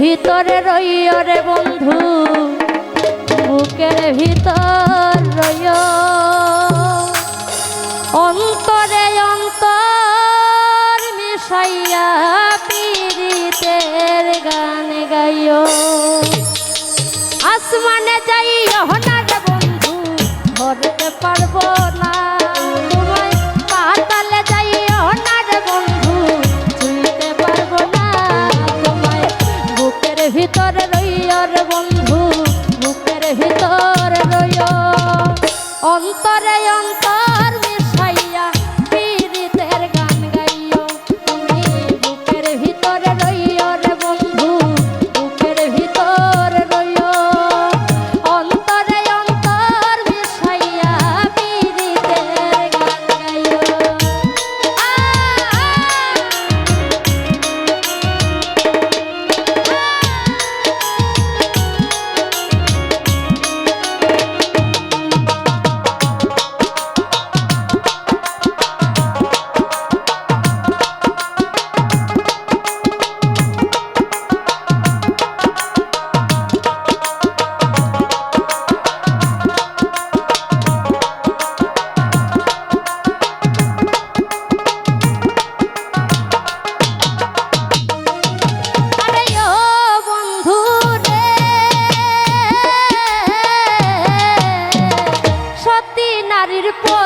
ভিতরে রইয় রে বন্ধু, বুকের ভিতর রইয়। অন্তরে অন্তর মিশাইয়া পীড়িতের গান গাইও আসমানে যাই হনার বন্ধু, ধরতে পারব না। people.